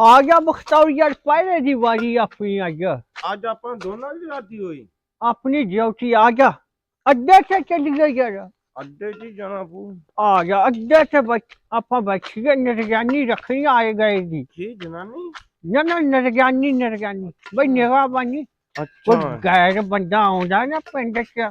ਆ ਗਿਆ ਬਖਤੌਰ ਯਾਰ ਪਹਿਲੇ ਦੀ ਵਾਰੀ ਆਪਣੀ ਅੱਜ ਅੱਜ ਆਪਾਂ ਦੋਨਾਂ ਦੀ ਰਾਤੀ ਹੋਈ ਆਪਣੀ ਡਿਊਟੀ ਆ ਗਿਆ ਅੱਡੇ ਤੇ ਚੱਲ ਗਿਆ ਯਾਰ ਅੱਡੇ 'ਚ ਹੀ ਜਾਣਾ ਪੂ ਆ ਗਿਆ ਅੱਡੇ ਤੇ ਬੈਠ ਆਪਾਂ ਬੈਠੀਏ ਨਿਰਜਾਨੀ ਰੱਖਣੀ ਆਏ ਗਏ ਦੀ ਕੀ ਜਨਾਨੀ ਨਾ ਨਾ ਨਿਰਜਾਨੀ ਨਿਰਜਾਨੀ ਬਈ ਨਿਗਾ ਬਾਨੀ ਕੋਈ ਅੱਛਾ ਗੈਰ ਬੰਦਾ ਆਉਂਦਾ ਨਾ ਪਿੰਡ ਚ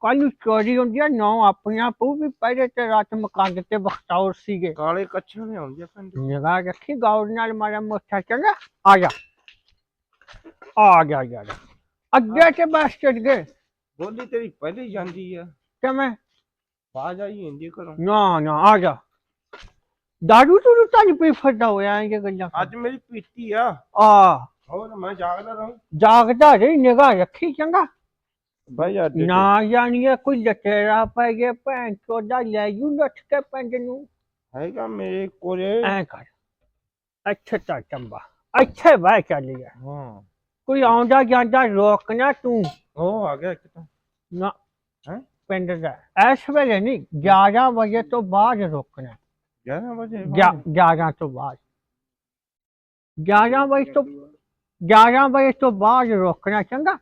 ਕੱਲ ਨੂੰ ਚੋਰੀ ਹੁੰਦੀ ਆ ਨੌ ਆਪਣੀਆਂ ਪੂ ਵੀ ਪਹਿਲੇ ਤੇ ਰਾਤ ਮਕਾਨ ਦਿੱਤੇ ਬਖਤੌਰ ਸੀਗੇ। ਕਾਲੇ ਕੱਛਾਂ ਨੇ ਆਉਂਦੇ ਪਿੰਡ ਨਿਗਾ ਰੱਖੀ ਗੌਰ ਨਾਲ ਮਾਰਾ ਮੋਟਾ ਚੰਗਾ ਆ ਜਾ। ਆ ਗਿਆ ਯਾਰ ਅੱਗੇ ਤੇ ਬਸ ਚੱਲ ਗਏ। ਬੋਲੀ ਤੇਰੀ ਪਹਿਲੇ ਹੀ ਜਾਂਦੀ ਆ। ਕਿਵੇਂ? ਬਾਜ ਆਈ ਹੁੰਦੀ ਘਰੋਂ। ਨਾ ਨਾ ਆ ਜਾ। ਦਾਰੂ ਤੂੰ ਤਾਂ ਨਹੀਂ ਪੀ ਫਰਦਾ ਹੋਇਆ ਇਹ ਗੱਲਾਂ ਅੱਜ ਮੇਰੀ ਪੀਤੀ ਆ। ਆ। ਹੋਰ ਮੈਂ ਜਾਗਦਾ ਰਹਾਂ। ਜਾਗਦਾ ਰਹੀ ਨਿਗਾ ਰੱਖੀ ਚੰਗਾ। ਬਾਈ ਯਾਰ ਨਾ ਜਾਣੀਏ ਕੋਈ ਲਟੇਰਾ ਪੈ ਗਿਆ ਭੈਣ ਚੋਦਾ ਲੈ ਜੂ ਨੱਠ ਕੇ ਪਿੰਡ ਨੂੰ। ਹੈਗਾ ਮੇਰੇ ਕੋਲੇ। ਐ ਕਰ ਅੱਛਾ ਤਾਂ ਚੰਬਾ ਅੱਛੇ ਬਾਈ ਚੱਲ ਗਿਆ ਹਾਂ। ਕੋਈ ਆਉਂਦਾ ਜਾਂਦਾ ਰੋਕਣਾ ਤੂੰ। ਉਹ ਆ ਗਿਆ ਇੱਕ ਤਾਂ। ਨਾ ਹੈਂ? ਪਿੰਡ ਦਾ। ਐਸ ਵੇਲੇ ਨਹੀਂ 11 ਵਜੇ ਤੋਂ ਬਾਅਦ ਰੋਕਣਾ। 11 ਵਜੇ ਗਿਆ- 11 ਤੋਂ ਬਾਅਦ। 11 ਵਜੇ ਤੋਂ 11 ਵਜੇ ਤੋਂ ਬਾਅਦ ਰੋਕਣਾ ਚੰਗਾ?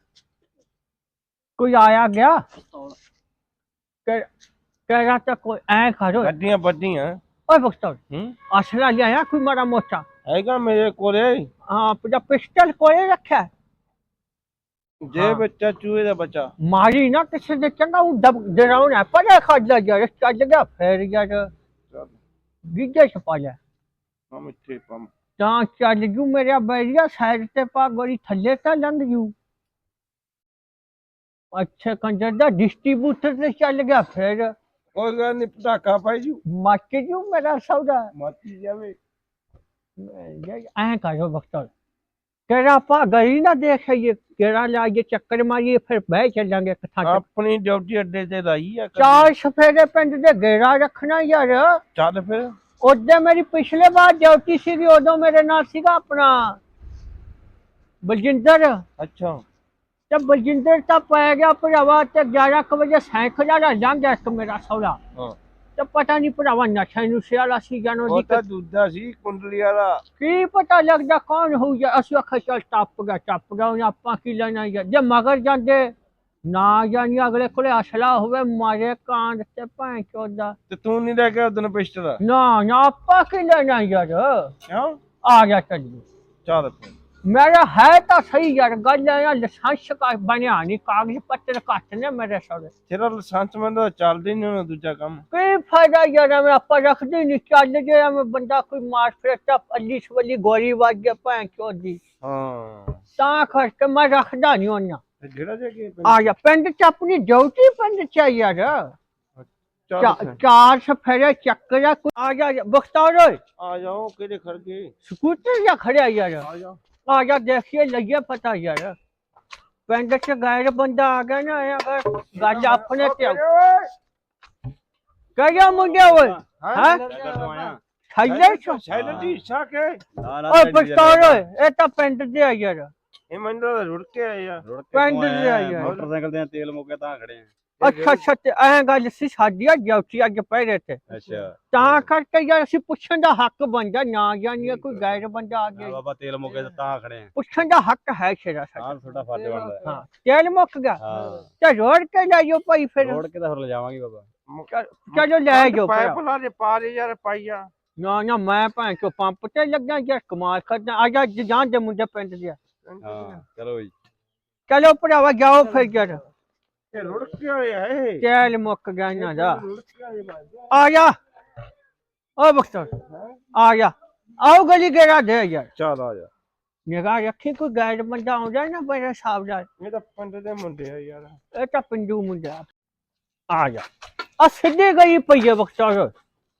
ਕੋਈ ਆਇਆ ਗਿਆ? ਕਿ ਕਹਿਆ ਤਾਂ ਕੋਈ ਐ ਕਰੋ ਗੱਡੀਆਂ ਵੱਡੀਆਂ। ਓਏ ਬਖਤੌਰ ਹੂੰ? ਅਸਲਾ ਲਿਆਇਆ ਕੋਈ ਮਾੜਾ ਮੋਟਾ? ਹੈਗਾ ਮੇਰੇ ਕੋਲੇ। ਹਾਂ ਆਪਣਾ ਪਿਸਟਲ ਕੋਲੇ ਰੱਖਿਆ? ਜੇ ਹਾਂ। ਬੱਚਾ ਚੂਹੇ ਦਾ ਬੱਚਾ। ਮਾਰੀ ਨਾ ਕਿਸੇ ਦੇ ਚੰਗਾ ਉਹ ਦਬ ਡਰਾਉਣਾ ਪੜਾ ਖੜ ਗਿਆ ਚੱਲ ਗਿਆ ਫੇਰ ਗਿਆ ਚੱਲ। ਗਿੱਜੇ ਛਪਾ ਲਿਆ ਹਮ ਇੱਥੇ ਪੰਮ। ਤਾਂ ਚੱਲ ਜੂ ਮੇਰਾ ਬੈਰੀਆ ਸਾਈਡ ਤੇ ਪਾ ਗੋਰੀ ਥੱਲੇ ਤਾਂ ਲੰਘ ਜੂ। ਅੱਛਾ ਕੰਜਰ ਦਾ ਡਿਸਟ੍ਰੀਬਿਊਟਰ ਤੇ ਚੱਲ ਗਿਆ ਫਿਰ। ਕੋਈ ਗੱਲ ਨਹੀਂ ਪਟਾਕਾ ਪਾਈ ਜੂ ਮੱਚ ਜੂ ਮੇਰਾ ਸੌਦਾ। ਮਾਤੀ ਜਾਵੇ। ਐਂ ਕਰੋ ਬਖਤਰ ਤੇਰਾ ਆਪਾਂ ਗਈ ਨਾ ਦੇਖਈਏ ਕਿਹੜਾ ਲਾਈਏ ਚੱਕਰ ਮਾਰੀਏ ਫਿਰ ਬਹਿ ਚੱਲਾਂਗੇ ਕਥਾ ਚ ਆਪਣੀ ਡਿਊਟੀ ਅੱਡੇ ਤੇ ਲਾਈ ਆ ਕਦੇ। ਚਾਰ ਸਫੇਰੇ ਪਿੰਡ ਦੇ ਗੇੜਾ ਰੱਖਣਾ ਯਾਰ। ਚੱਲ ਫਿਰ। ਉਹਦੇ ਮੇਰੀ ਪਿਛਲੇ ਵਾਰ ਡਿਊਟੀ ਸੀਗੀ ਉਦੋਂ ਮੇਰੇ ਨਾਲ ਸੀਗਾ ਆਪਣਾ। ਬਲਜਿੰਦਰ। ਅੱਛਾ। ਤੇ ਬਲਜਿੰਦਰ ਤਾਂ ਪੈ ਗਿਆ ਭਰਾਵਾ ਤੇ 11 ਕੁ ਵਜੇ ਸਾਈਕਲ ਦਾ ਲੰਘ ਗਿਆ ਇੱਕ ਮੇਰਾ ਹਾਂ। ਤੇ ਪਤਾ ਨਹੀਂ ਭਰਾਵਾ ਨਸ਼ਾ ਨੁਸ਼ੇ ਵਾਲਾ ਸੀ ਜਾਨੋ ਉਹ ਦੀ ਤਾਂ ਦੂਜਾ ਸੀ ਕੁੰਡਲੀ ਵਾਲਾ। ਕੀ ਪਤਾ ਲੱਗਦਾ ਕੌਣ ਹੋ ਗਿਆ ਅਸੀਂ ਆਖਿਆ ਚੱਲ ਟੱਪ ਗਿਆ ਟੱਪ ਗਿਆ ਉਹਨੇ ਆਪਾਂ ਕੀ ਲੈਣਾ ਯਾਰ ਜੇ ਮਗਰ ਜਾਂਦੇ ਨਾ ਜਾਣੀ ਅਗਲੇ ਕੋਲੇ ਅਸਲਾ ਹੋਵੇ ਮਾਰੇ ਕਾਂਡ ਤੇ ਭਾਂ ਚੋਦਾ। ਤੇ ਤੂੰ ਨਹੀਂ ਲੈ ਕੇ ਉਦੋਂ ਪਿਸਟਲ ਨਾ ਨਾ ਆਪਾਂ ਕੀ ਲੈਣਾ ਯਾਰ? ਕਿਉਂ? ਆ ਗਿਆ ਚੱਲ ਚੱਲ ਫਿਰ ਮੇਰਾ ਹੈ ਤਾਂ ਸਹੀ ਯਾਰ ਗੱਲ ਹੈ ਲਾਇਸੈਂਸ ਕਾ ਬਣਿਆ ਨਹੀਂ ਕਾਗਜ਼ ਪੱਤਰ ਘੱਟ ਨੇ ਮੇਰੇ ਸਾਰੇ। ਤੇਰਾ ਲਾਇਸੈਂਸ ਮੈਨੂੰ ਤਾਂ ਚੱਲਦਾ ਨਹੀਂ ਹੋਣਾ ਦੂਜਾ ਕੰਮ। ਕੀ ਫਾਇਦਾ ਯਾਰ ਮੈਂ ਆਪਾਂ ਰੱਖਦੇ ਨਹੀਂ ਚੱਲ ਗਿਆ ਮੈਂ ਬੰਦਾ ਕੋਈ ਮਾਰ ਫਿਰ ਤਾਂ ਅੱਲੀ ਸਵਲੀ ਗੋਲੀ ਵੱਜ ਗਿਆ ਭਾਂ ਚੋਦੀ ਹਾਂ। ਤਾਂ ਕਰਕੇ ਮੈਂ ਰੱਖਦਾ ਨਹੀਂ ਉਹਨਾਂ। ਜਿਹੜਾ ਜੇ ਕੇ ਆ ਜਾ ਪਿੰਡ ਚ ਆਪਣੀ ਡਿਊਟੀ ਪਿੰਡ ਚ ਆ ਯਾਰ। ਚਾਰ ਸਫੇਰੇ। ਚੱਕਰਾ ਆ ਜਾ ਬਖਤਾਰ ਓਏ। ਆ ਜਾਓ ਕਿਹੜੇ ਖੜ ਗਏ? ਸਕੂਟਰ ਜਾਂ ਖੜਿਆ ਯਾਰ। ਆ ਜਾ ਆ ਜਾ ਦੇਖੀਏ ਲੱਗਿਆ ਪਤਾ ਯਾਰ। ਪਿੰਡ ਚ ਗੈਰ ਬੰਦਾ ਆ ਗਿਆ ਨਾ ਇਹ ਅਗਰ ਗੱਲ ਆਪਣੇ ਤੇ ਕਹਿਆ ਮੁੰਡੇ ਓਏ ਹਾਂ ਛੱਲੇ ਛੋ ਸ਼ੈਲਰ ਜੀ ਸਾਕੇ ਓਏ ਬਖਤਾਰ ਓਏ ਇਹ ਤਾਂ ਪਿੰਡ ਦੇ ਆ ਯਾਰ। ਇਹ ਮੈਨੂੰ ਰੁੜ ਕੇ ਆਇਆ ਪਿੰਡ ਦੇ ਆ। ਯਾਰ। ਮੋਟਰਸਾਈਕਲ ਤੇ ਤੇਲ ਮੁੱਕਿਆ ਤਾਂ ਖੜੇ ਆ। ਅੱਛਾ ਅੱਛਾ ਤੇ ਐਂ ਗੱਲ ਸੀ ਸਾਡੀ ਆ ਡਿਊਟੀ ਅੱਜ ਪਹਿਰੇ ਤੇ। ਅੱਛਾ। ਤਾਂ ਕਰਕੇ ਯਾਰ ਅਸੀਂ ਪੁੱਛਣ ਦਾ ਹੱਕ ਬਣਦਾ ਨਾ ਜਾਣੀਏ ਕੋਈ ਗੈਰ ਬੰਦਾ ਆ ਹਾਂ ਗਿਆ ਬਾਬਾ ਤੇਲ ਮੁੱਕਿਆ ਤੇ ਖੜੇ ਆ। ਪੁੱਛਣ ਦਾ ਹੱਕ ਹੈ ਸ਼ੇਰਾ ਸਾਡਾ। ਆਹ ਤੁਹਾਡਾ ਫਰਜ਼ ਬਣਦਾ। ਹੈ। ਹਾਂ ਤੇਲ ਮੁੱਕ ਗਿਆ। ਹਾਂ। ਤੇ ਰੋੜ ਕੇ ਜਾਈਓ ਭਾਈ ਫਿਰ। ਰੋੜ ਕੇ ਤਾਂ ਫਿਰ ਲਿਜਾਵਾਂਗੇ ਬਾਬਾ। ਚਲੋ ਲੈ ਜਾਓ ਪਾਇਪ ਭਰਾ। ਲਾ ਦੇ ਪਾ ਦੇ ਯਾਰ ਪਾਈਆ ਨਾ ਨਾ ਮੈਂ ਭਾਂ ਚੋ ਪੰਪ ਤੇ ਲੱਗਾ ਯਾਰ ਕਮਾਲ ਕਰਦਾ। ਆ ਜਾ ਜਾਣ ਦੇ ਮੁੰਡੇ ਪਿੰਡ ਦੇ। ਹਾਂ ਚਲੋ ਜੀ। ਚਲੋ ਭਰਾਵਾ ਜਾਓ ਫਿਰ ਯਾਰ। ਇਹ ਰੁੜ ਕੇ ਆਇਆ ਇਹ। ਤੇਲ ਮੁੱਕ ਗਿਆ ਇਹਨਾਂ ਦਾ। ਰੁੜ ਕੇ ਆਇਆ ਬਾਜਾ ਆ ਜਾ। ਓ ਬਖਤਰ। ਆ ਜਾ। ਆਓ ਗਲੀ ਗੇੜਾ ਦੇ ਯਾਰ। ਚੱਲ ਆ ਜਾ। ਨਿਗਾਹ ਰੱਖੀ ਕੋਈ ਗੈਰ ਬੰਦਾ ਆਉਂਦਾ ਨਾ ਬੜਾ ਸਾਵਧਾਨ ਇਹ ਤਾਂ ਪਿੰਡ ਦੇ ਮੁੰਡੇ ਆ ਯਾਰ। ਇਹ ਤਾਂ ਪਿੰਡੂ ਮੁੰਡਾ। ਆ ਜਾ। ਆ ਸਿੱਧੇ ਗਈ ਪਈਏ ਬਖਤਰ।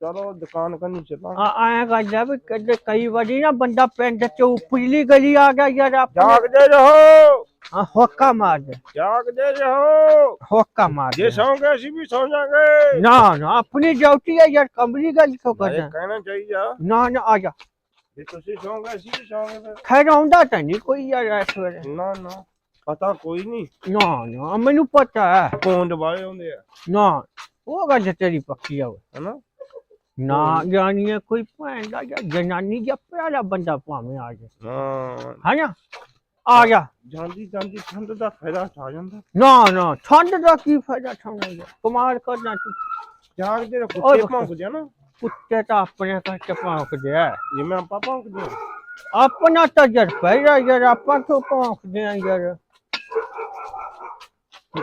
ਚਲੋ ਦੁਕਾਨ ਕੰਨੀ ਚੱਲਾਂ। ਆ ਆਇਆ ਗੱਲ ਆ ਵੀ ਕਦੇ ਕਈ ਵਾਰੀ ਨਾ ਬੰਦਾ ਪਿੰਡ ਚ ਉਪਰਲੀ ਗਲੀ ਆ ਗਿਆ ਯਾਰ ਆਪਣੇ ਜਾਗਦੇ ਰਹੋ। ਹਾਂ, ਹੋਕਾ ਮਾਰ ਦੇ। ਜਾਗਦੇ ਰਹੋ। ਹੋਕਾ ਮਾਰ ਜੇ ਦੇ। ਸੌਂ ਗਏ ਅਸੀਂ ਵੀ ਸੌਂ ਜਾਾਂਗੇ। ਨਾ ਨਾ ਆਪਣੀ ਡਿਊਟੀ ਹੈ ਯਾਰ ਕਮਲੀ ਗੱਲ ਕਿਉਂ ਕਰਦਾ? ਕਹਿਣਾ ਚਾਹੀਦਾ। ਨਾ ਨਾ ਆ ਜਾ। ਜੇ ਤੁਸੀਂ ਸੌਂ ਗਏ ਅਸੀਂ ਵੀ ਸੌਂ ਗਏ ਫਿਰ। ਖੈਰ ਆਉਂਦਾ ਤਾਂ ਨਹੀਂ ਕੋਈ ਯਾਰ ਇਸ ਵੇਲੇ। ਨਾ ਨਾ ਪਤਾ ਕੋਈ ਨਹੀਂ। ਨਾ ਨਾ ਮੈਨੂੰ ਪਤਾ ਹੈ। ਪੌਂਡ ਵਾਲੇ ਹੁੰਦੇ ਆ। ਨਾ ਉਹ ਗੱਲ ਤੇਰੀ ਪੱਕੀ ਆ ਓਏ। ਹਨਾ? ਨਾ ਜਾਣੀਏ ਕੋਈ ਭੈਣ ਦਾ ਜਾਂ ਜਨਾਨੀ ਜਾਂ ਪਿਆਰਾ ਬੰਦਾ ਭਾਵੇਂ ਆ ਜਾ ਹਾਂ। ਹਨਾ? ਆ ਜਾ ਜਾਂਦੀ ਜਾਂਦੀ ਠੰਡ ਦਾ ਫਾਇਦਾ ਠਾ ਜਾਂਦਾ। ਨਾ ਨਾ ਠੰਡ ਦਾ ਕੀ ਫਾਇਦਾ ਠਾਉਣਾ ਯਾਰ ਕਮਾਲ ਕਰਨਾ ਤੂੰ। ਜਾਗ ਓਏ ਕੁੱਤੇ। ਭੌਂਕਦੇ ਆ ਨਾ। ਕੁੱਤੇ ਤਾਂ ਆਪਣੇ ਕਰਕੇ ਭੌਂਕਦੇ ਆ। ਜਿਵੇਂ ਆਪਾਂ ਭੌਂਕਦੇ ਆ। ਆਪਣਾ ਤਾਂ ਜਰ ਪੈਦਾ ਯਾਰ ਆਪਾਂ ਕਿਉਂ ਭੌਂਕਦੇ ਆ ਯਾਰ?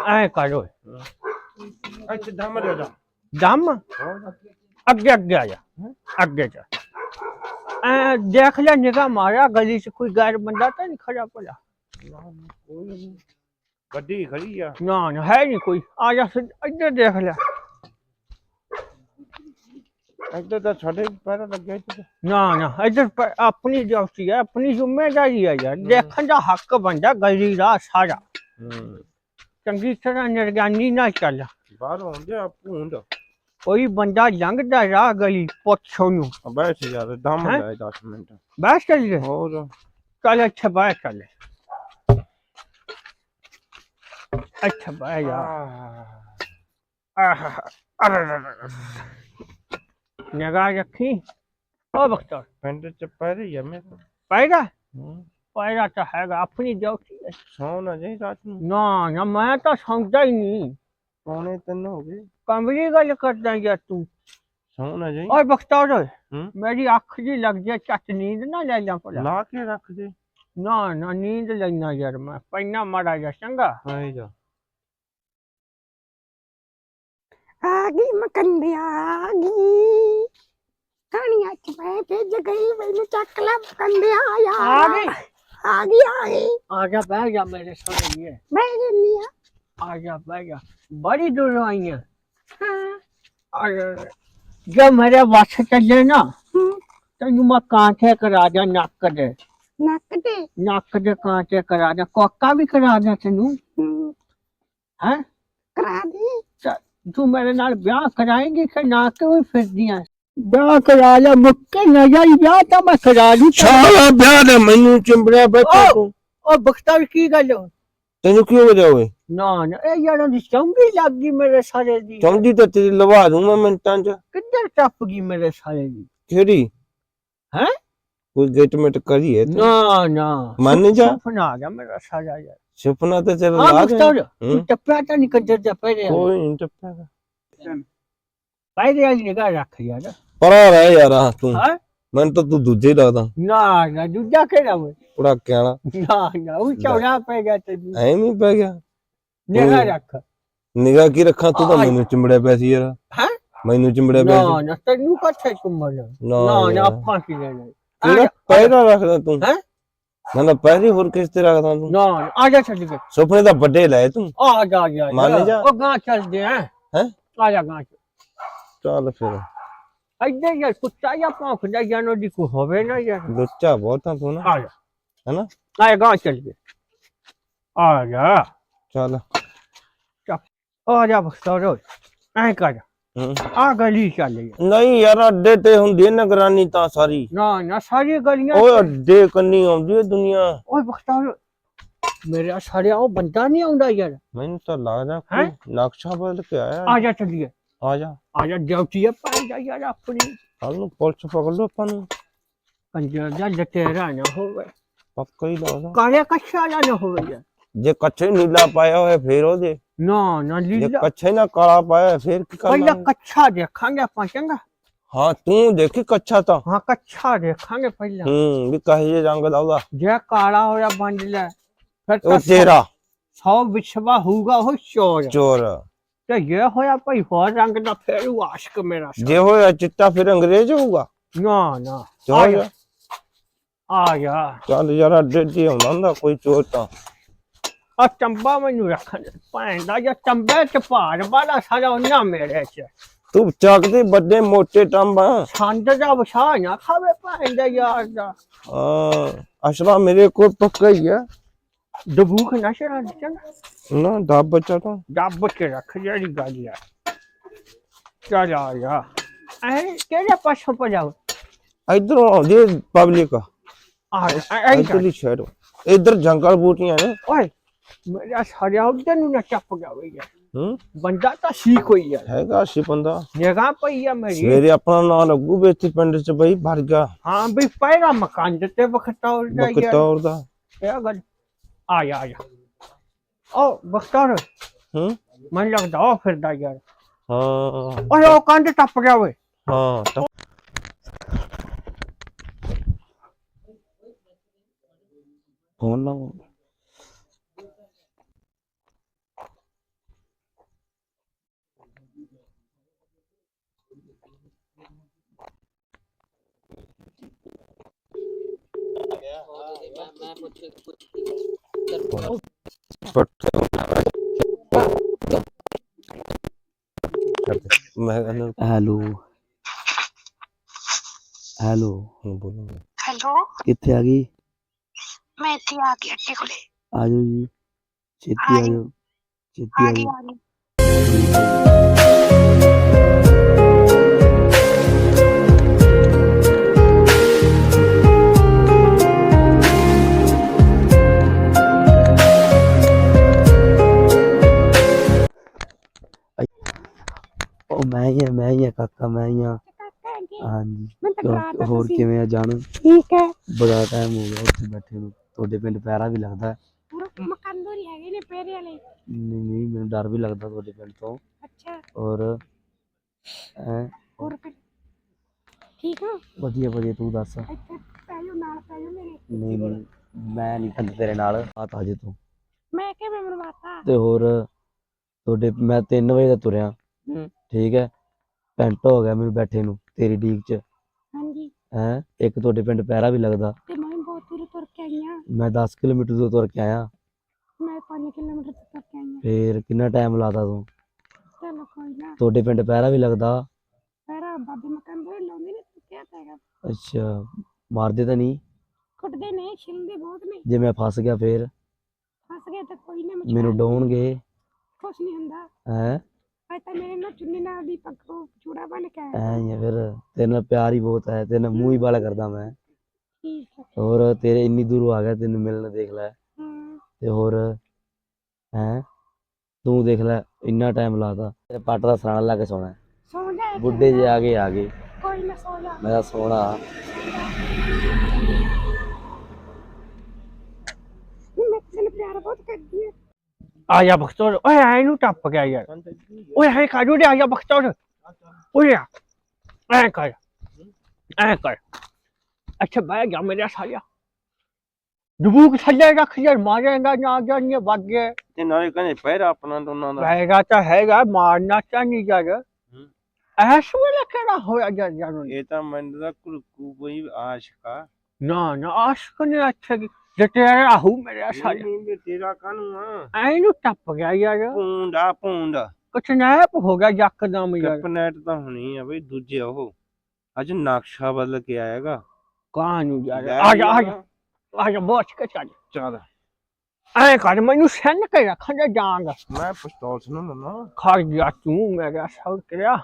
ਐ ਕਰੋ ਇੱਥੇ ਦਮ ਰਿਹਾ ਜਾ ਦਮ? ਅੱਗੇ ਅੱਗੇ ਆ ਜਾ। ਅੱਗੇ ਜਾ। ਐ ਦੇਖ ਲੈ ਨਿਗਾਹ ਮਾਰਿਆ ਗਲੀ 'ਚ ਕੋਈ ਗੈਰ ਬੰਦਾ ਤਾਂ ਨਹੀਂ ਖੜਾ ਪੜਾ ਕੋਈ ਨਹੀਂ ਗੱਡੀ ਖੜੀ ਆ ਨਾ ਨਾ ਹੈ ਨਹੀਂ ਕੋਈ ਆ ਜਾ ਸਿੱਧ- ਇੱਧਰ ਦੇਖ ਲੈ ਇੱਧਰ ਤਾਂ ਸਾਡੇ ਪੈਰ ਲੱਗਿਆ ਇੱਥੇ ਨਾ ਨਾ ਇੱਧਰ ਪ- ਆਪਣੀ ਡਿਊਟੀ ਹੈ ਆਪਣੀ ਜ਼ਿੰਮੇਵਾਰੀ ਹੈ ਯਾਰ ਦੇਖਣ ਦਾ ਹੱਕ ਬੰਦਾ ਗਲੀ ਦਾ ਸਾਰਾ ਹੂੰ ਚੰਗੀ ਤਰ੍ਹਾਂ ਨਿਗਰਾਨੀ ਨਾਲ ਚੱਲ ਬਾਹਰ ਆਉਂਦੇ ਆ ਭੂੰਡ ਕੋਈ ਬੰਦਾ ਲੰਘਦਾ ਰਾਹ ਗਲੀ ਪੁੱਛ ਉਹਨੂੰ ਬੈਠ ਜਾ ਦਮ ਹੈਂ? ਲੈ 10 ਮਿੰਟ ਬੈਠ ਚੱਲ ਗਏ ਹੋਰ ਚੱਲ ਅੱਛਾ ਬੈਠ ਚੱਲ ਅੱਛਾ ਬੈ ਜਾ ਆਹ ਨਿਗਾਹ ਰੱਖੀ ਉਹ ਬਖਤਰ ਪਿੰਡ ਚ ਪੈਰ ਹੀ ਆ ਮੇਰੇ ਪੈਦਾ ਹੂੰ ਪੈਦਾ ਤਾਂ ਹੈਗਾ ਆਪਣੀ ਡਿਊਟੀ ਹੈ ਸੌ ਨਾ ਜਾਈ ਰਾਤ ਨੂੰ ਨਾ ਨਾ ਮੈਂ ਤਾਂ ਸੌਂਦਾ ਹੀ ਨਹੀਂ ਪੌਣੇ ਤਿੰਨ ਹੋ ਗਏ। ਕਮਰੀ ਗੱਲ ਕਰਦਾ ਯਾਰ ਤੂੰ। ਸੌ ਨਾ ਜਾਈ। ਓਏ ਬਖਤੌਰ ਹੂੰ? ਮੇਰੀ ਅੱਖ ਜੀ ਲੱਗ ਜਾ ਚੱਟ ਨੀਂਦ ਨਾ ਲੈ ਜਾ ਭਲਾ। ਲਾ ਕੇ ਰੱਖ ਦੇ। ਨਾ ਨਾ ਨੀਂਦ ਲੈਣਾ ਯਾਰ ਮੈਂ ਪੈਨਾ ਮਾੜਾ ਜਾ ਚੰਗਾ। ਆਏ ਜਾ। ਆ ਗਈ ਮਕੰਦਿਆ ਆ ਗਈ। ਕਹਾਣੀਆਂ ਚ ਮੈਂ ਭੇਜ ਗਈ ਮੈਨੂੰ ਚੱਕ ਲੈ ਮਕੰਦਿਆ ਯਾਰ ਆ ਗਈ। ਆ ਗਈ ਆ ਗਈ। ਆ ਜਾ ਬਹਿ ਜਾ ਮੇਰੇ ਸਾਹਮਣੇ। ਮੈਂ ਜੰਨੀ ਆ। ਆ ਜਾ ਬਹਿ ਜਾ ਬੜੀ ਦੂਰ ਆਈਆਂ ਔਰ ਜਦ ਮੇਰੇ ਵਾਸ ਚੱਲੇ ਨਾ ਤੈਨੂੰ ਮੈਂ ਕਾਂਠੇ ਕਰਾ ਦਿਆਂ ਨੱਕ ਦੇ। ਨੱਕ ਤੇ? ਨੱਕ ਦੇ ਕਾਂਠੇ ਕਰਾ ਦਿਆਂ। ਕੋਕਾ ਵੀ ਕਰਾ ਦਿਆਂ ਤੈਨੂੰ। ਹੂੰ, ਕਰਾ ਦੀ। ਤੂੰ ਮੇਰੇ ਨਾਲ ਵਿਆਹ ਕਰਾਏਂਗੀ ਕਿ ਨਾ ਕਿਉਂ ਫਿਰਦੀਆਂ? ਵਿਆਹ ਕਰਾ ਲੈ ਮੁੱਕੇ ਨਾ ਜਾਈ ਵਿਆਹ ਤਾਂ ਮੈਂ ਕਰਾ ਲੂ ਸਾਲਾ ਵਿਆਹ ਦੇ ਮੈਨੂੰ ਚਿੰਬੜਿਆ ਬੈਠਾ! ਤੂੰ। ਉਹ ਬਖਤਰ ਕੀ ਗੱਲ ਤੈਨੂੰ ਕੀ ਹੋ ਗਿਆ ਓਏ? ਨਾ ਨਾ ਇਹ ਯਾਰਾਂ ਦੀ ਚੰਗੀ ਲੱਗ ਗਈ ਮੇਰੇ ਸਾਰੇ ਦੀ। ਚੌਂਦੀ ਤਾਂ ਤੇਰੀ ਲਵਾ ਦੂੰ ਮੈਂ ਮਿੰਟਾਂ ਚ। ਕਿੱਧਰ ਟੱਪ ਗਈ ਮੇਰੇ ਸਾਰੇ ਦੀ? ਕਿਹੜੀ? ਹੈਂ? ਕੋਈ ਗੇਟਮੈਂਟ ਕਰੀਏ ਤੂੰ? ਨਾ ਨਾ। ਮੰਨ ਜਾ। ਸੁਪਨਾ ਆ ਗਿਆ ਮੇਰਾ ਸਾਰਾ ਯਾਰ। ਸੁਪਨਾ ਤਾਂ ਤੇਰਾ ਹਾਂ ਲਾ ਦੇ ਬਖਤਰ ਹੂੰ? ਤੂੰ ਟੱਪਿਆ ਤਾਂ ਨਹੀਂ ਕੰਜਰ ਦਾ ਪਹਿਰੇ ਕੋਈ ਨਹੀਂ ਟੱਪਿਆ ਪਹਿਰੇ ਵਾਲੀ ਨਿਗਾਹ ਰੱਖ ਯਾਰ। ਪਰਾ ਰਹਿ ਯਾਰ ਤੂੰ। ਹਾਂ? ਮੈਨੂੰ ਤਾਂ ਤੂੰ ਦੂਜੇ ਹੀ ਲੱਗਦਾ। ਨਾ ਨਾ ਦੂਜਾ ਕਿਹੜਾ ਵੇ ਉੜਾ ਕਿਆਣਾ ਨਾ ਨਾ ਉਹ ਚੌੜਾ ਪੈ ਗਿਆ ਤੈਨੂੰ। ਐਵੇਂ ਹੀ ਪੈ ਗਿਆ। ਨਿਗਾਹ ਹੂੰ। ਰੱਖ। ਨਿਗਾਹ ਕੀ ਰੱਖਾਂ? ਤੂੰ ਤਾਂ। ਮੈਨੂੰ ਚਿੰਬੜਿਆ ਪਿਆ ਸੀ ਯਾਰ। ਹੈਂ? ਮੈਨੂੰ ਚਿੰਬੜਿਆ ਪਿਆ ਨਾ ਨਾ ਤੈਨੂੰ ਕੱਥੇ ਚੁੰਮਣ ਨਾ ਨਾ। ਆਪਾਂ ਕੀ ਲੈਣਾ? ਕਿਹੜਾ ਪਹਿਰਾ ਰੱਖਦਾ ਤੂੰ? ਹੈਂ? ਨਾ ਨਾ ਪਹਿਰੇ ਹੋਰ ਕਿਸ ਤੇ ਰੱਖਦਾ ਤੂੰ? ਨਾ ਆ ਜਾ ਚੱਲ ਕੇ। ਸੁਪਨੇ ਤਾਂ ਵੱਡੇ ਲੈ ਤੂੰ। ਆ ਜਾ ਜਾ ਮੰਨ ਜਾ। ਉਹ ਗਾਂ ਚੱਲਦੇ ਆ। ਹੈਂ? ਆ ਜਾ ਗਾਂ ਚੱਲ। ਫਿਰ। ਇੱਧਰ ਯਾਰ ਕੁੱਤਾ ਜਾਂ ਭੌਂਕਦਾ ਜਾਨੋ ਦੀ ਕੋ ਹੋਵੇ ਨਾ ਯਾਰ। ਲੁੱਚਾ ਬਹੁਤ ਤੂੰ ਨਾ। ਆ ਜਾ। ਹੈਨਾ? ਆ ਜਾ ਗਾਂ ਚੱਲ ਗਏ ਆ ਜਾ। ਚੱਲ। ਆ ਜਾ ਬਖਤੌਰ ਐ ਕਰ ਹੂੰ। ਆ ਗਲੀ ਚੱਲ ਜਾ ਨਹੀਂ ਯਾਰ ਅੱਡੇ ਤੇ ਹੁੰਦੀ ਹੈ ਨਿਗਰਾਨੀ ਤਾਂ ਸਾਰੀ। ਨਾ ਨਾ ਸਾਰੀ ਗਲੀਆਂ ਓਏ ਅੱਡੇ ਕੰਨੀ ਆਉਂਦੀ ਹੈ ਦੁਨੀਆ। ਓਏ ਬਖਤੌਰ ਮੇਰੇ ਸਾਰੇ ਉਹ ਬੰਦਾ ਨਹੀਂ ਆਉਂਦਾ ਯਾਰ। ਮੈਨੂੰ ਤਾਂ ਲੱਗਦਾ ਹੈਂ? ਕੋਈ ਨਕਸ਼ਾ ਬਦਲ ਕੇ ਆਇਆ। ਆ ਜਾ ਚੱਲੀਏ। ਆ ਜਾ। ਆ ਜਾ ਡਿਊਟੀ ਪਾਈ ਜਾ ਯਾਰ ਆਪਣੀ। ਕੱਲ ਨੂੰ ਪੁਲਿਸ ਪਕੜ ਲੋ ਆਪਾਂ ਨੂੰ। ਕੰਜਰ ਦਾ ਲਟੇਰਾ ਨਾ ਹੋਵੇ। ਪੱਕਾ ਹੀ ਲੱਗਦਾ। ਕਾਲੇ ਕੱਛਾ ਨਾ ਹੋਵੇ ਯਾਰ। ਜੇ ਕੱਛੇ ਨੀਲਾ ਪਾਇਆ ਹੋਇਆ ਫੇਰ ਉਹਦੇ। ਨਾ ਨਾ ਜੇ ਲੀਲਾ ਕੱਛੇ ਨਾ ਕਾਲਾ ਪਾਇਆ ਹੋਇਆ, ਫੇਰ ਕੀ ਪਹਿਲਾਂ ਕਰਨਾ ਕੱਛਾ ਦੇਖਾਂਗੇ ਆਪਾਂ ਚੰਗਾ। ਹਾਂ ਤੂੰ ਦੇਖੀ ਕੱਛਾ ਤਾਂ। ਹਾਂ ਕੱਛਾ ਦੇਖਾਂਗੇ ਪਹਿਲਾਂ। ਹੂੰ ਵੀ ਕਹੇ ਜੇ ਰੰਗ ਦਾ ਉਹਦਾ। ਜੇ ਕਾਲਾ ਹੋਇਆ ਬੰਦ ਲੈ ਫਿਰ ਉਹ ਤਾਂ ਤੇਰਾ। ਸੌ ਵਿਛਵਾ ਹੋਊਗਾ ਉਹ ਚੋਰ। ਚੋਰ। ਤੇ ਇਹ ਹੋਇਆ ਭਾਈ ਹੋਰ ਰੰਗ ਦਾ ਫੇਰ ਉਹ ਆਸ਼ਕ ਮੇਰਾ। ਜੇ ਹੋਇਆ ਚਿੱਟਾ ਫਿਰ ਅੰਗਰੇਜ਼ ਹੋਊਗਾ। ਨਾ ਨਾ। ਆ ਚੋਰ। ਜਾ ਆ ਜਾ ਚੱਲ ਯਾਰ ਅੱਡੇ ਤੇ ਆਉਂਦਾ ਹੁੰਦਾ ਕੋਈ ਚੋਰ ਤਾਂ। ਆ ਚੰਬਾ ਮੈਨੂੰ ਰੱਖਣ ਭੈਣ ਦਾ ਜਾਂ ਚੰਬੇ ਚ ਭਾਰ ਵਾਲਾ ਸਾਰਾ ਉਹਨਾਂ ਮੇਰੇ ਚ। ਤੂੰ ਚੱਕਦੇ ਵੱਡੇ ਮੋਟੇ ਟੰਬਾ। ਛੰਦ ਦਾ ਵਛਾ ਨਾ ਖਾਵੇ ਭੈਣ ਦਾ ਯਾਰ ਦਾ। ਹਾਂ ਅਸ਼ਰਾ ਮੇਰੇ ਕੋਲ ਪੱਕਾ ਹੀ ਹੈ ਦਬੂਖ ਨਾ ਸ਼ਰਾ ਚੰਗਾ ਨਾ ਦੱਬ ਬੱਚਾ ਤਾਂ ਦੱਬ ਕੇ ਰੱਖ ਜਿਹੜੀ ਗੱਲ ਆ। ਚੱਲ ਆ ਜਾ। ਐ ਕਿਹੜੇ ਪਾਸੋਂ ਪਜਾਓ ਇਧਰੋਂ ਆਉਂਦੀ ਪਬਲਿਕ। ਆ ਐ ਸ਼ਹਿਰ ਇਧਰ ਜੰਗਲ ਬੂਟੀਆਂ ਨੇ। ਓਏ ਮੇਰਾ ਸਾਰਿਆ ਉਧਰ ਨੂੰ ਨਾ ਚੱਪ ਗਿਆ ਵੇ ਯਾਰ। ਹੂੰ? ਬੰਦਾ ਤਾਂ ਸੀ ਕੋਈ ਯਾਰ ਹੈਗਾ ਸੀ ਬੰਦਾ। ਜਗ੍ਹਾ ਪਈ ਆ ਮੇਰੀ। ਸਵੇਰੇ ਆਪਣਾ ਨਾਂ ਲੱਗੂ ਵੀ ਇੱਥੇ ਪਿੰਡ ਚ ਬਈ ਭਰ ਗਿਆ। ਹਾਂ ਵੀ ਪਹਿਲਾ ਮਕਾਨ ਦਿੱਤੇ ਬਖਤੌਰ ਦਾ ਯਾਰ। ਬਕਤੌਰ ਦਾ। ਇਹ ਗੱਲ। ਆ ਜਾ ਆ ਜਾ। ਉਹ ਬਖਤੌਰ ਹੂੰ? ਮੈਨੂੰ ਲੱਗਦਾ ਉਹ ਫਿਰਦਾ ਯਾਰ। ਹਾਂ। ਓਏ ਉਹ ਕੰਧ ਟੱਪ ਗਿਆ ਓਏ। ਹਾਂ ਤਾਂ ਫੋਨ ਲਾਓ ਮੈਂ ਕਹਿੰਦਾ ਹੈਲੋ ਹੈਲੋ ਹੁਣ ਬੋਲੋ ਹੈਲੋ ਕਿੱਥੇ ਆ ਗਈ? ਮੈਂ ਇੱਥੇ ਆ ਗਈ ਅੱਡੇ ਕੋਲੇ। ਆ ਜਾਓ ਜੀ। ਛੇਤੀ ਆ ਹਾਂਜੀ। ਜਾਓ। ਛੇਤੀ ਆ ਮੈਂ ਹੀ ਆ ਮੈਂ ਹੀ ਆ ਕਾਕਾ ਮੈਂ ਹੀ ਆ। ਕਾਕਾ ਜੀ ਹਾਂਜੀ ਮੈਂ ਤਾਂ ਕਿਉਂ- ਕਰਾਤਾ ਹੋਰ ਤੁਸੀਂ ਕਿਵੇਂ ਆ ਜਾਣ? ਠੀਕ ਹੈ। ਬੜਾ ਟਾਈਮ ਹੋ ਗਿਆ ਉੱਥੇ ਬੈਠੇ ਨੂੰ। ਤੁਹਾਡੇ ਪਿੰਡ ਪੈਰਾ ਵੀ ਲੱਗਦਾ ਹੈ। ਪੂਰਾ ਮਕਾਨ ਦੋਰੀ ਹੈਗੇ ਨੇ ਪੇਰੇ ਵਾਲੇ। ਨਹੀਂ ਨਹੀਂ ਮੈਨੂੰ ਡਰ ਵੀ ਲੱਗਦਾ ਤੁਹਾਡੇ ਪਿੰਡ ਤੋਂ। ਅੱਛਾ। ਔਰ ਐ। ਹੋਰ ਫਿਰ? ਠੀਕ ਆ ਵਧੀਆ ਵਧੀਆ ਤੂੰ ਦੱਸ? ਇੱਥੇ ਪੈ ਜਾਓ ਨਾਲ ਪੈ ਜਾਓ ਮੇਰੇ। ਨਹੀਂ ਨਹੀਂ ਮੈਂ ਨਹੀਂ ਖੰਦ ਤੇਰੇ ਨਾਲ। ਬਾਤ ਹਜੇ ਤੂੰ। ਮੈਂ ਕਿਵੇਂ ਮਰਵਾਤਾ ਤੇ ਹੋਰ ਤੁਹਾਡੇ ਮੈਂ 3 ਵਜੇ ਦਾ ਤੁਰਿਆ। ਹੂੰ। ਠੀਕ ਹੈ। ਘੰਟਾ ਹੋ ਗਿਆ ਮੈਨੂੰ ਬੈਠੇ ਨੂੰ ਤੇਰੀ ਡੀਕ ਚ। ਹਾਂਜੀ। ਹੈ ਇੱਕ ਤੁਹਾਡੇ ਪਿੰਡ ਪੈਰਾ ਵੀ ਲੱਗਦਾ। ਤੇ ਮੈਂ ਬਹੁਤ ਦੂਰ ਤੁਰ ਕੇ ਆਈ ਹਾਂ। ਮੈਂ 10 ਕਿਲੋਮੀਟਰ ਤੋਂ ਤੁਰ ਕੇ ਆਇਆ। ਮੈਂ 5 ਕਿਲੋਮੀਟਰ ਤੋਂ ਤੁਰ ਕੇ ਆਈ ਹਾਂ। ਫੇਰ ਕਿੰਨਾ ਟਾਈਮ ਲਾਤਾ ਤੂੰ? ਚਲੋ ਕੋਈ ਨਾ। ਤੁਹਾਡੇ ਪਿੰਡ ਪੈਰਾ ਵੀ ਲੱਗਦਾ। ਮੇਰਾ ਬਾਬੇ ਮਕਾਨ ਦੋਰੀ ਲਾਉਂਦੇ ਨੇ ਕਿਹਾ ਹੈਗਾ ਅੱਛਾ ਮਾਰਦੇ ਤਾਂ ਨਹੀਂ? ਕੁੱਟਦੇ ਨੇ ਛਿਲਦੇ ਬਹੁਤ ਨੇ। ਜੇ ਮੈਂ ਫਸ ਗਿਆ ਫੇਰ? ਫਸ ਗਏ ਤਾਂ ਕੋਈ ਨਾ ਮੈਨੂੰ ਡਾਉਣਗੇ ਕੁਛ ਨਹੀਂ ਹੁੰਦਾ। ਹੈ? ਅੱਜ ਤਾਂ ਮੇਰੇ ਨਾਲ ਚੁੰਨੀ ਨਾਲ ਦੀ ਪੱਗੋ ਚੂੜਾ ਬਣ ਕੇ ਆਇਆ ਐ ਹੀ ਆ ਫਿਰ। ਤੇਰੇ ਨਾਲ ਪਿਆਰ ਹੀ ਬਹੁਤ ਹੈ ਤੇਰੇ ਨਾਲ ਮੂੰਹ ਹੀ ਵਾਲਾ ਕਰਦਾ ਮੈਂ। ਠੀਕ ਹੈ। ਹੋਰ ਤੇਰੇ ਇੰਨੀ ਦੂਰੋਂ ਆ ਗਿਆ ਤੈਨੂੰ ਮਿਲਣ ਦੇਖ ਲੈ। ਹਾਂ। ਤੇ ਹੋਰ ਹੈ? ਤੂੰ ਦੇਖ ਲੈ ਇੰਨਾ ਟਾਈਮ ਲਾਤਾ। ਤੇਰੇ ਪੱਟ ਦਾ ਸਰਾਣਾ ਲਾ ਕੇ ਸੋਣਾ। ਸੌ ਜਾ ਇੱਥੇ। ਬੁੱਢੇ ਜੇ ਆ ਗਏ ਆ ਗਏ। ਕੋਈ ਨਾ ਸੌ ਜਾ। ਮੈਂ ਤਾਂ ਸੋਣਾ। ਮੈਂ ਤੈਨੂੰ ਪਿਆਰ ਬਹੁਤ ਕਰਦੀ ਹਾਂ। ਆ ਜਾ ਬਖਤੌਰ ਓਏ ਐ ਨੂੰ ਟੱਪ ਗਿਆ ਯਾਰ ਓਏ ਐ ਕਾਜੂ ਦੇ ਆ ਜਾ ਬਖਤੌਰ ਓਏ ਆ ਐ ਕਰ ਐ ਕਰ ਅੱਛਾ ਬਹਿ ਗਿਆ ਮੇਰਾ ਸਾਲਿਆ ਦੁਬੂਕ ਥੱਲੇ ਰੱਖ ਯਾਰ ਮਾਰੇਗਾ ਨਾ ਜਾਨੀਏ ਵੱਗ ਗਿਆ ਤੇ ਨਾਲੇ ਕਹਿੰਦੇ ਪਹਿਰਾ ਆਪਣਾ ਦੋਨਾਂ ਦਾ ਰਹੇਗਾ ਤਾਂ ਹੈਗਾ ਮਾਰਨਾ ਤਾਂ ਨਹੀਂ ਯਾਰ ਐਸ ਵੇਲੇ ਕਿਹੜਾ ਹੋਇਆ ਯਾਰ ਜਾਨੂੰ ਇਹ ਤਾਂ ਮੈਨੂੰ ਦਾ ਕੋਈ ਆਸ਼ਕਾ ਨਾ ਨਾ ਆਸ਼ਕ ਨੇ ਅੱਛਾ ਜੇ ਤੇਰਾ ਆਹੂ ਮੇਰਾ ਸਾਲਿਆ। ਨਹੀਂ ਵੀ ਤੇਰਾ ਕਾਨੂੰ ਆ? ਐ ਨੂੰ ਟੱਪ ਗਿਆ ਯਾਰ। ਪੂੰਡਾ ਪੂੰਡਾ ਕੁਛ ਨੈਪ ਹੋ ਗਿਆ ਯਕਦਮ ਯਾਰ। ਕੈਪਨੈਟ ਤਾਂ ਹੋਣੀ ਆ ਬਈ ਦੂਜੇ ਉਹ। ਅੱਜ ਨਕਸ਼ਾ ਬਦਲ ਕੇ ਆਏਗਾ। ਕਾਹਨੂੰ ਯਾਰ? ਆ ਜਾ ਆ ਜਾ। ਆ ਜਾ ਬੋਚ ਕੇ ਚੱਲ। ਚੱਲ। ਐ ਕਰ ਮੈਨੂੰ ਸੈਨ ਕੇ ਰੱਖਾਂ ਜਾ ਜਾਂਗ। ਮੈਂ ਪਿਸਤੌਲ ਸੁਣ ਲਣਾ ਖੜ ਗਿਆ ਤੂੰ ਮੇਰਾ ਸੌ ਕਰਿਆ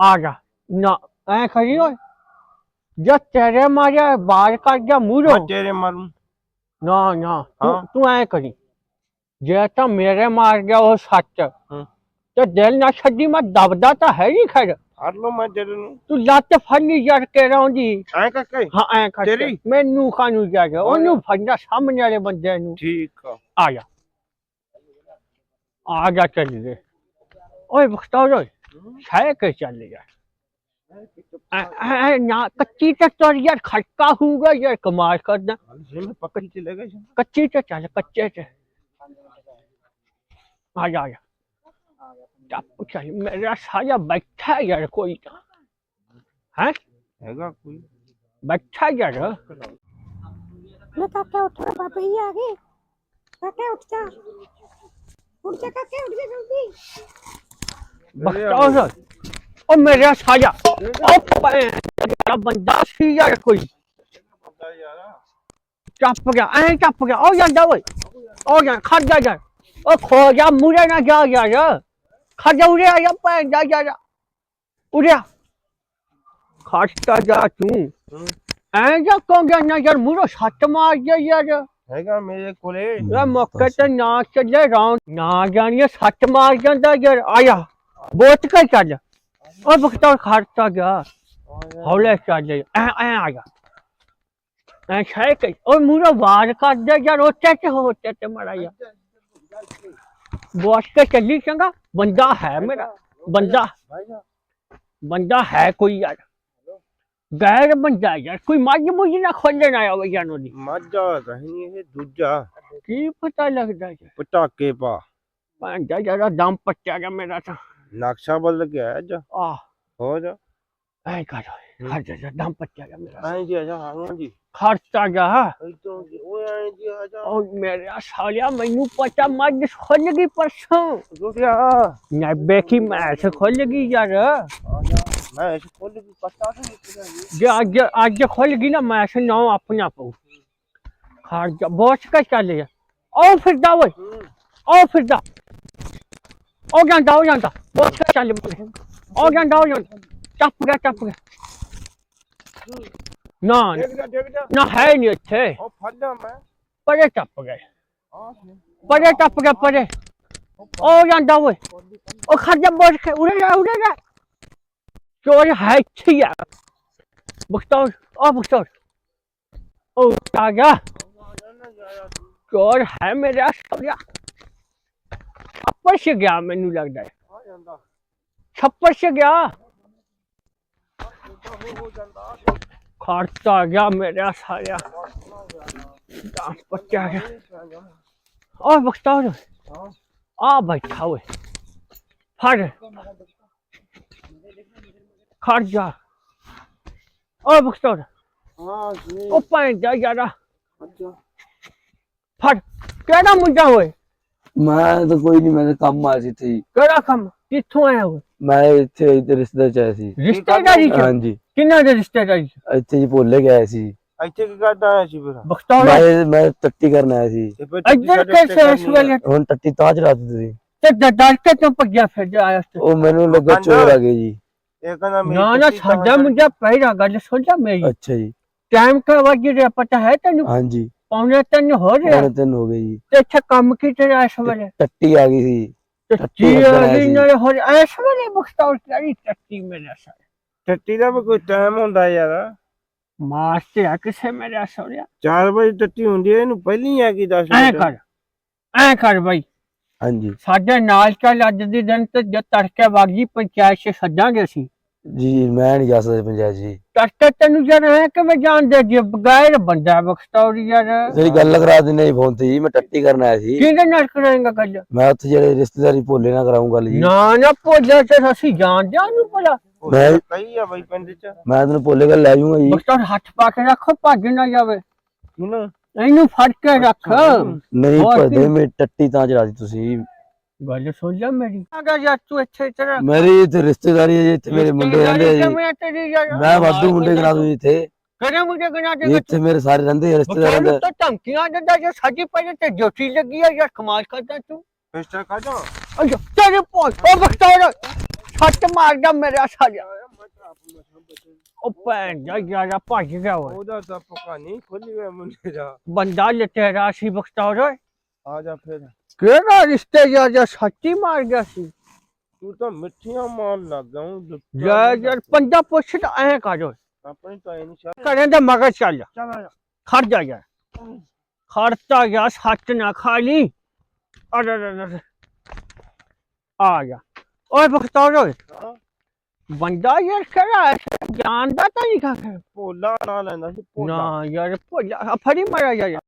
ਆ ਜਾ। ਨਾ ਐ ਕਰੀ ਓਏ। ਜਦ ਤੇਰੇ ਮਾਰਿਆ ਬਾਹਰ ਕੱਢ ਗਿਆ ਮੂਰੋ ਮੈਂ ਤੇਰੇ ਮਾਰੂ। ਨਾ ਨਾ ਤੂੰ ਹਾਂ। ਤੂੰ ਐ ਕਰੀ। ਜੇ ਤਾਂ ਮੇਰੇ ਮਾਰ ਗਿਆ ਉਹ ਸੱਚ ਹਾਂ। ਤੇ ਦਿਲ ਨਾ ਛੱਡੀ ਮੈਂ ਦਬਦਾ ਤਾਂ ਹੈ ਨਹੀਂ ਖੜ ਫੜ ਲਓ ਮੈਂ ਤੇਰੇ ਨੂੰ। ਤੂੰ ਲੱਤ ਫੜਨੀ ਜੜ ਕੇ ਰਹੁੰਦੀ ਐ ਕਾਕੇ ਹਾਂ ਐ ਕਰ ਤੇਰੀ? ਮੈਨੂੰ ਖਾਨੂੰ ਜਾ ਗਿਆ ਉਹਨੂੰ ਫੜਨਾ ਸਾਹਮਣੇ ਵਾਲੇ ਬੰਦੇ ਨੂੰ। ਠੀਕ ਆ। ਆ ਜਾ। ਆ ਜਾ ਚੱਲ ਗਏ ਓਏ ਬਖਤੌਰ ਓਏ। ਛਾਏ ਕੇ ਚੱਲ ਜੇ ਮੈਂ ਪੱਕੀ ਚ ਲੈ ਗਿਆ ਸੀ ਕੱਚੀ ਤੇ ਚੱਲ ਕੱਚੇ ਤੇ ਆ ਜਾ ਆ ਜਾ ਟੱਪ ਚੱਲ ਮੇਰਾ ਸਾਇਆ ਬੈਠਾ ਯਾਰ ਕੋਈ ਤਾਂ ਹੈ ਹੈਗਾ ਕੋਈ ਬੈਠਾ ਯਾਰ ਮੈਂ ਕਾਕਾ ਉੱਠ ਰਿਹਾ ਬਾਬਾ ਜੀ ਆ ਗਏ ਕਾਕਾ ਉੱਠ ਜਾ ਉੱਠ ਜਾ ਕਾਕਾ ਉੱਠ ਜਾ ਜਲਦੀ ਬਖਤੌਰ ਉਹ ਮੇਰਾ ਸਾਇਆ ਉਹ ਪੈ ਬੰਦਾ ਸੀ ਯਾਰ ਕੋਈ। ਟੱਪ ਗਿਆ ਐ ਟੱਪ ਗਿਆ। ਉਹ ਜਾਂਦਾ ਓਏ। ਉਹ ਜਾਂ ਖੜ ਜਾ ਜਾ ਉਹ ਖੋ ਜਾ ਮੂਰੇ ਨਾ ਜਾ ਯਾਰ। ਖੜ ਜਾ ਉਰੇ ਆ ਜਾ ਭੈਣ ਜਾ ਜਾ ਜਾ ਉਰੇ ਆ। ਖੜਤਾ ਜਾ ਤੂੰ। ਐ ਜਾ ਕੋ ਗਿਆ ਨਾ ਯਾਰ? ਮੂਰੋ ਸੱਟ ਮਾਰ ਗਿਆ ਯਾਰ। ਹੈਗਾ ਮੇਰੇ ਕੋਲੇ। ਇਹ ਮੌਕੇ ਤੇ ਨਾ ਚੱਲੇ ਰੌਂ ਨਾ ਜਾਣੀਏ ਸੱਟ ਮਾਰ ਜਾਂਦਾ ਯਾਰ। ਆਇਆ ਬੋਤ ਕੇ ਚੱਲ। ਉਹ ਬਖਤੌਰ ਖੜਤਾ ਗਿਆ ਹੌਲੇ ਚੱਲ ਐ ਐ ਆ ਗਿਆ ਐ ਛੇ ਕੇ ਉਹ ਮੂਰਾ ਵਾਰ ਕਰਦਾ ਯਾਰ ਉਹ ਚੱਟ ਹੋ ਚੱਟ ਮੜਾ ਯਾਰ ਬੋਸ ਕੇ ਚੱਲੀ ਚੰਗਾ ਬੰਦਾ ਹੈ ਮੇਰਾ ਬੰਦਾ ਬੰਦਾ ਹੈ ਕੋਈ ਯਾਰ ਗੈਰ ਬੰਦਾ ਯਾਰ ਕੋਈ ਮੱਝ ਮੁਝ ਨਾ ਖੋਲਣ ਆਇਆ ਹੋਇਆ ਜਾਨੋ ਦੀ ਮਾਝਾ ਕਹੀਂ ਇਹ ਦੂਜਾ ਕੀ ਪਤਾ ਲੱਗਦਾ ਪਟਾਕੇ ਪਾ ਭਾਂਜਾ ਜਰਾ ਦਮ ਪੱਟਿਆ ਗਿਆ ਮੇਰਾ ਤਾਂ ਨਕਸ਼ਾ ਬਦਲ ਗਿਆ ਅੱਜ ਆ ਹੋ ਜਾ ਐ ਕਰ ਹਰ ਜਾ ਦਮ ਪੱਟਿਆ ਗਿਆ ਮੇਰਾ ਐਂ ਜੀ ਆ ਜਾ ਹਾਂ ਜੀ ਖਰਚਾ ਗਿਆ ਇਤੋਂ ਜੀ ਓਏ ਐਂ ਜੀ ਆ ਜਾ ਉਹ ਮੇਰਾ ਸਾਲਿਆ ਮੈਨੂੰ ਪਤਾ ਮੱਝ ਖੁੱਲ ਗਈ ਪਰਸੋਂ ਰੁਕਿਆ ਨਾ ਬੇਕੀ ਮੈਚ ਖੁੱਲ ਗਈ ਯਾਰ ਆ ਜਾ ਮੈਂ ਇਸ ਖੋਲ ਵੀ ਪਤਾ ਨਹੀਂ ਨਿਕਲਿਆ ਜੀ ਜੇ ਅੱਜ ਅੱਜ ਖੁੱਲ ਗਈ ਨਾ ਮੈਚ ਨਾ ਆਪਣਾ ਪਊ ਖਰਚਾ ਬੋਚ ਕੇ ਚੱਲ ਜਾ ਉਹ ਫਿਰਦਾ ਓਏ ਉਹ ਫਿਰਦਾ ਉਹ ਜਾਂਦਾ ਉਹ ਜਾਂਦਾ ਕੇ ਚੱਲ ਉਹ ਜਾਂਦਾ ਉਹ ਜਾਂਦਾ ਟੱਪ ਗਿਆ ਟੱਪ ਗਿਆ ਨਾ ਦੇਖ ਜਾ ਦੇਖ ਜਾ ਨਾ ਹੈ ਨਹੀਂ ਇੱਥੇ ਉਹ ਫੜਦਾ ਮੈਂ ਪਰੇ ਟੱਪ ਗਏ ਪਰੇ ਟੱਪ ਗਿਆ ਪਰੇ ਉਹ ਜਾਂਦਾ ਓਏ ਉਹ ਖਰਜਾ ਬੋਝ ਕੇ ਉਰੇ ਜਾ ਉਰੇ ਜਾ ਚੋਰ ਹੈ ਇੱਥੇ ਹੀ ਆ ਬਖਤੌਰ ਉਹ ਬਖਤੌਰ ਉਹ ਆ ਗਿਆ ਚੋਰ ਹੈ ਮੇਰਾ ਸੋਰਿਆ ਛੱਪੜ ਸੇ ਗਿਆ ਮੈਨੂੰ ਲੱਗਦਾ ਹੈ। ਆ ਜਾਂਦਾ। ਛੱਪੜ ਸੇ ਗਿਆ। ਖਰਚਾ ਗਿਆ ਮੇਰਾ ਸਾਰਿਆ ਦਾ ਪੱਟਿਆ ਗਿਆ। ਉਹ ਬਖਤੌਰ ਆ ਬੈਠਾ ਓਏ ਫੜ। ਖੜ ਜਾ। ਓ ਬਖਤੌਰ ਹਾਂ ਜੀ। ਉਹ ਭੈਣ ਜਾ ਯਾਰਾ। ਅੱਛਾ। ਫੜ। ਕਿਹੜਾ ਮੁੰਡਾ ਓਏ ਮੈਂ ਤਾਂ ਕੋਈ ਨਹੀਂ ਮੈਂ ਤਾਂ ਕੰਮ ਆਇਆ ਸੀ ਇੱਥੇ ਕਿਹੜਾ ਕੰਮ? ਕਿੱਥੋਂ ਆਇਆ ਓਏ ਮੈਂ ਇੱਥੇ ਇੱਥੇ ਰਿਸ਼ਤੇਦਾਰ ਚ ਆਇਆ ਸੀ। ਰਿਸ਼ਤੇਦਾਰੀ ਚ ਹਾਂਜੀ। ਕਿੰਨਾ ਦੇ ਰਿਸ਼ਤੇਦਾਰੀ ਚ ਇੱਥੇ ਜੀ ਭੋਲੇ ਗਿਆ ਸੀ। ਇੱਥੇ ਕੀ ਕਰਦਾ ਆਇਆ ਸੀ ਫਿਰ? ਬਖਤੌਰ? ਮੈਂ ਮੈਂ ਟੱਟੀ ਕਰਨ ਆਇਆ ਸੀ। ਤੇ ਫਿਰ ਇੱਧਰ ਟੱਟੀ ਕਿਸ ਇਸ ਵੇਲੇ? ਹੁਣ ਟੱਟੀ ਤਾਂ ਚੜਾਤੀ ਤੁਸੀਂ। ਤੇ ਡ- ਡਰ ਕੇ ਤੂੰ ਭੱਜਿਆ ਫਿਰ ਜਾ ਆਇਆ ਸੀ। ਉਹ ਮੈਨੂੰ ਲੱਗਾ। ਚੋਰ ਆ ਗਏ ਜੀ। ਇਹ ਕਹਿੰਦਾ ਮੇਰੀ ਨਾ ਨਾ ਟੱਟੀ ਸਾਡਾ ਮੁੰਡਾ ਪਹਿਰਾ ਗੱਲ ਸੁਣ ਜਾ ਮੇਰੀ। ਅੱਛਾ ਜੀ। ਟਾਈਮ ਕਾ ਵਜ ਰਿਹਾ ਪਤਾ ਹੈ ਤੈਨੂੰ। ਹਾਂਜੀ। ਪੌਣੇ ਤਿੰਨ ਹੋ ਰਿਹਾ ਪੌਣੇ ਤਿੰਨ ਹੋ ਗਏ ਜੀ। ਤੇ ਇੱਥੇ ਕੰਮ ਕੀ ਤੇਰਾ ਇਸ ਵੇਲੇ? ਟੱਟੀ ਆ ਗਈ ਸੀ। ਟੱਟੀ ਅਲੀ ਸੀ। ਨਾਲ ਹੋ ਇਸ ਵੇਲੇ ਬਖਤੌਰ ਕਿਹੜੀ ਟੱਟੀ ਮੇਰੇ ਸਾਹ ਟੱਟੀ ਦਾ ਵੀ ਕੋਈ ਟਾਈਮ ਹੁੰਦਾ ਯਾਰ। ਮਾਸ ਤੇ ਆ ਕਿਸੇ ਮੇਰੇ ਸੋਰਿਆ 4 ਵਜੇ ਟੱਟੀ ਹੁੰਦੀ ਹੈ ਇਹਨੂੰ ਪਹਿਲੀ ਆ ਕੀ 10 ਐ ਕਰ ਐ ਕਰ ਬਾਈ। ਹਾਂਜੀ। ਸਾਡੇ ਨਾਲ ਚੱਲ ਅੱਜ ਦੇ ਦਿਨ ਤੇ ਜਦ ਤੜਕੇ ਵਾਗੀ ਪੰਚਾਇਤ ਚ ਸੱਦਾਂਗੇ ਅਸੀਂ। ਜੀ ਮੈਂ ਨਹੀਂ ਜਾ ਸਕਦਾ ਪੰਚਾਇਤ ਜੀ। ਤੜਕੇ ਤੈਨੂੰ ਜਰ ਹੈ ਕਿ ਮੈਂ ਜਾਣਦੇ ਜੇ ਬਗੈਰ ਬੰਦਾ ਬਖਤੌਰ ਯਾਰ? ਤੇਰੀ ਗੱਲ ਕਰਾ ਦਿੰਦੇ ਜੀ ਫੋਨ ਤੇ ਜੀ ਮੈਂ ਟੱਟੀ ਕਰਨ ਆਇਆ ਸੀ। ਕਿਹਦੇ ਨਾਲ ਕਰਾਂਗਾ ਗੱਲ? ਮੈਂ ਉੱਥੇ ਜਿਹੜੇ ਰਿਸ਼ਤੇਦਾਰੀ ਭੋਲੇ ਨਾਲ ਕਰਾਉਂ ਗੱਲ ਜੀ। ਨਾ ਨਾ ਭੋਜਾ ਤੇ ਅਸੀਂ ਜਾਣਦੇ ਹਾਂ ਨੂੰ ਭਲਾ। ਮੈਂ- ਕਈ ਆ ਬਈ ਪਿੰਡ ਚ। ਮੈਂ ਤੈਨੂੰ ਭੋਲੇ ਗੱਲ ਲੈ ਜਾਊਂਗਾ ਜੀ। ਬਖਤੌਰ ਹੱਥ ਪਾ ਕੇ ਰੱਖੋ ਭੱਜ ਨਾ ਜਾਵੇ। ਇਹਨੂੰ ਫੜ ਕੇ ਰੱਖ। ਨਹੀਂ ਕੀ? ਮੈਂ ਟੱਟੀ ਤਾਂ ਚੜਾਤੀ ਤੁਸੀਂ। ਗੱਲ ਸੁਣ ਲੈ ਮੇਰੀ। ਅਗਾ ਯਾਰ ਤੂੰ ਇੱਥੇ ਤੇਰਾ ਮੇਰੀ ਇੱਥੇ ਰਿਸ਼ਤੇਦਾਰੀ ਹੈ ਜੀ ਇੱਥੇ ਮੇਰੇ ਮੁੰਡੇ ਰਹਿੰਦੇ ਆ ਜੀ। ਮੈਂ ਤੇਰੀ ਯਾਰ? ਮੈਂ ਵਾਧੂ ਮੁੰਡੇ ਕਰਾ ਦੂੰ ਜੀ ਇੱਥੇ। ਕਰੇ ਮੁੰਡੇ ਗਣਾ ਜੀ, ਇੱਥੇ ਮੇਰੇ ਸਾਰੇ ਰਹਿੰਦੇ ਆ ਰਿਸ਼ਤੇਦਾਰ ਬਖਤੌਰ ਰਹਿੰਦੇ ਤਾਂ ਧਮਕੀਆਂ ਦਿੰਦਾ ਜੇ ਸਾਡੀ ਪਹਿਲੇ ਤੇ ਡਿਊਟੀ ਲੱਗੀ ਆ ਯਾਰ ਕਮਾਲ ਕਰਦਾ ਤੂੰ। ਪਿਸਟਲ ਕੱਢੋ ਅਯੋ ਤੇਰੇ ਪੋਲ ਉਹ ਬਖਤੌਰ। ਛੱਟ ਮਾਰਦਾ ਮੇਰਾ ਸਾਲਿਆ। ਉਹ ਭੈਣ ਜਾ ਯਾਰਾ ਭੱਜ ਗਿਆ ਓਏ। ਉਹਦਾ ਤਾਂ ਪੱਕਾ ਨਹੀਂ ਖੁੱਲੀ ਹੋਇਆ ਮੁੰਡੇ ਦਾ। ਬੰਦਾ ਲਟੇਰਾ ਸੀ ਬਖਤੌਰ ਓਏ। ਆ ਜਾ ਫਿਰ। ਕਿਹੜਾ ਰਿਸ਼ਤੇ ਜਾ ਜਾ ਸੱਚੀ ਮਾਰ ਗਿਆ ਸੀ ਤੂੰ ਤਾਂ ਮਿੱਠੀਆਂ ਮਾਰ ਲੱਗ ਗਿਆ ਹੂੰ ਯਾਰ ਯਾਰ ਪੰਦਾ ਪੁੱਛ ਤਾਂ ਐ ਕਰ ਓਏ ਆਪਣੀ ਤਾਂ ਇਹ ਨਹੀਂ ਸ਼ਾਇਦ ਕਰੇ ਤੇ ਮਗਰ ਚੱਲ ਚੱਲ ਆ ਜਾ ਖੜ ਜਾ ਯਾਰ ਖੜਤਾ ਗਿਆ ਸੱਚ ਨਾ ਖਾਲੀ ਅਰੇ ਅਰੇ ਅਰੇ ਆ ਗਿਆ ਓਏ ਬਖਤੌਰ ਓਏ ਹਾਂ। ਬੰਦਾ ਯਾਰ ਕਿਹੜਾ ਜਾਣਦਾ ਤਾਂ ਨਹੀਂ ਕਾ ਭੋਲਾ ਨਾ ਲੈਂਦਾ ਸੀ ਭੋਲਾ ਨਾ ਯਾਰ ਭੁੱਲ ਫੜੀ ਮਾਰਾ ਯਾਰ